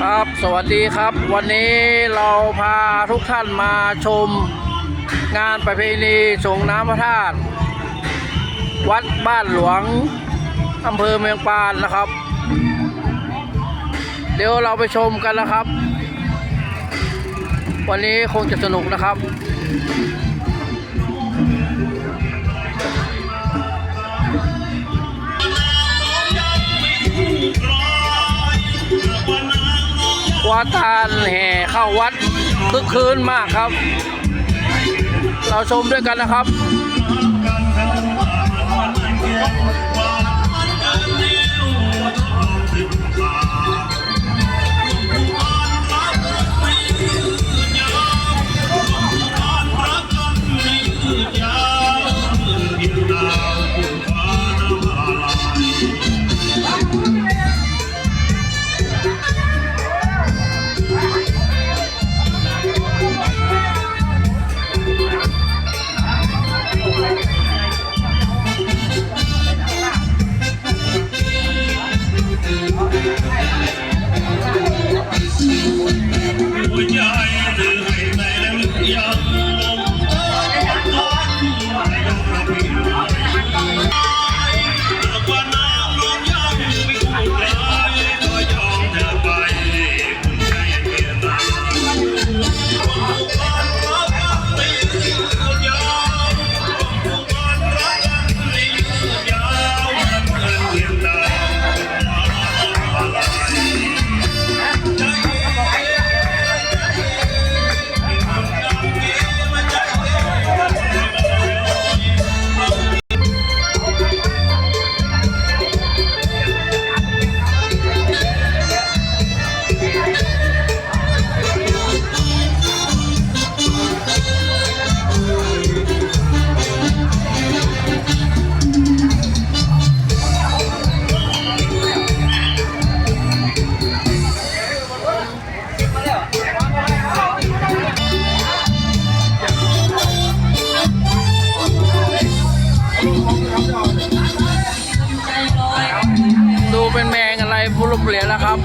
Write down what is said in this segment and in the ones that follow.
ครับสวัสดีครับ วันนี้เราพาทุกท่านมาชมงานประเพณีส่งน้ำพระธาตุวัดบ้านหลวงอำเภอเมืองปานนะครับ เดี๋ยวเราไปชมกันนะครับ วันนี้คงจะสนุกนะครับ วัดทานแห่เข้าวัดคึกคืนมากครับ เราชมด้วยกันนะครับ พลุเหรียนแล้วครับ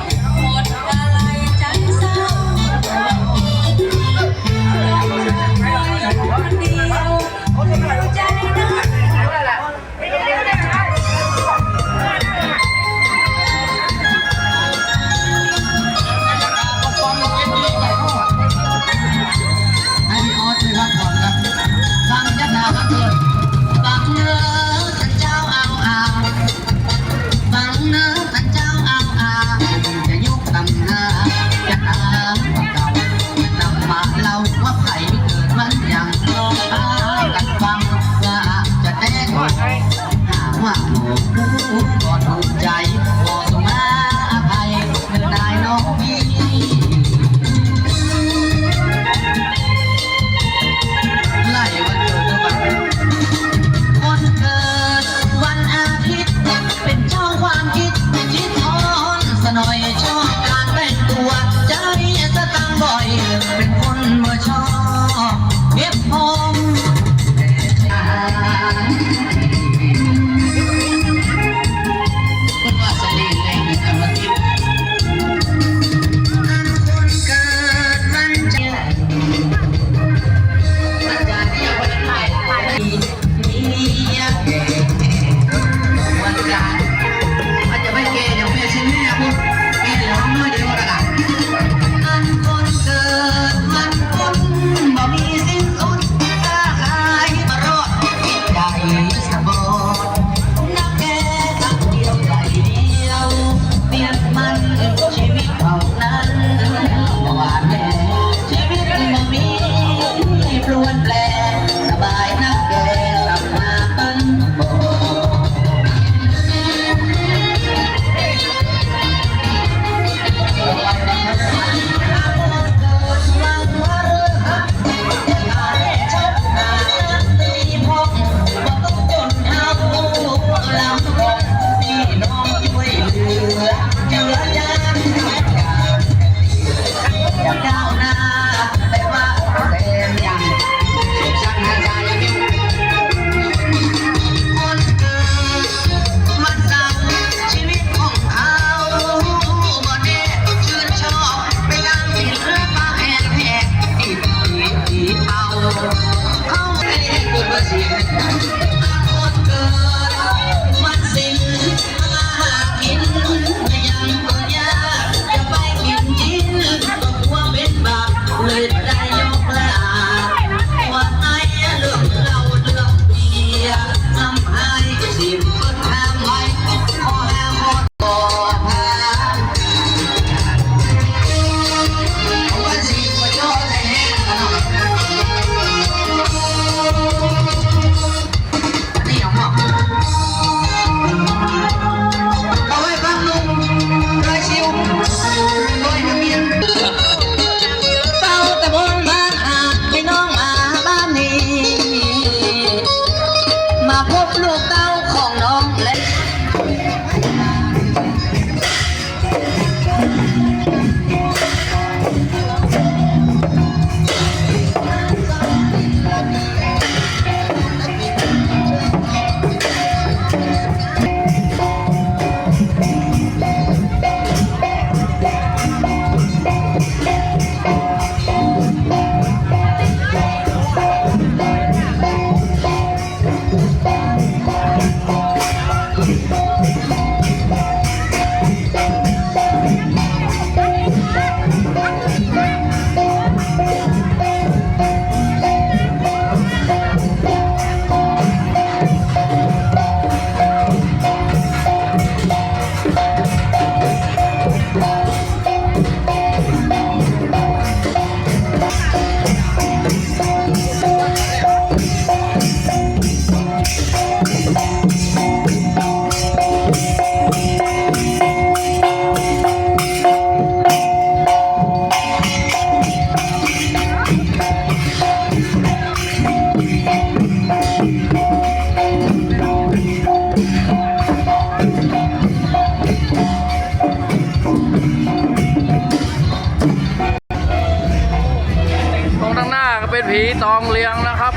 ผีตองเลียงนะครับ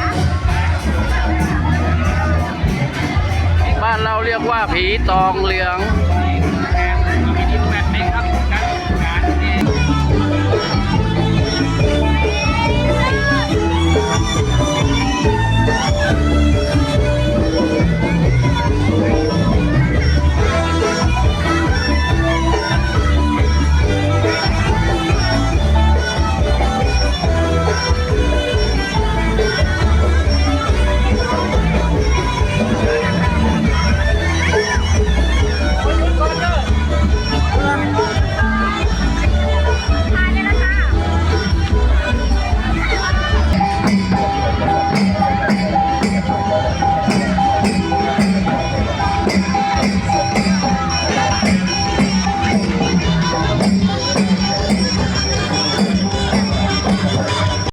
บ้านเราเรียกว่าผีตองเลียง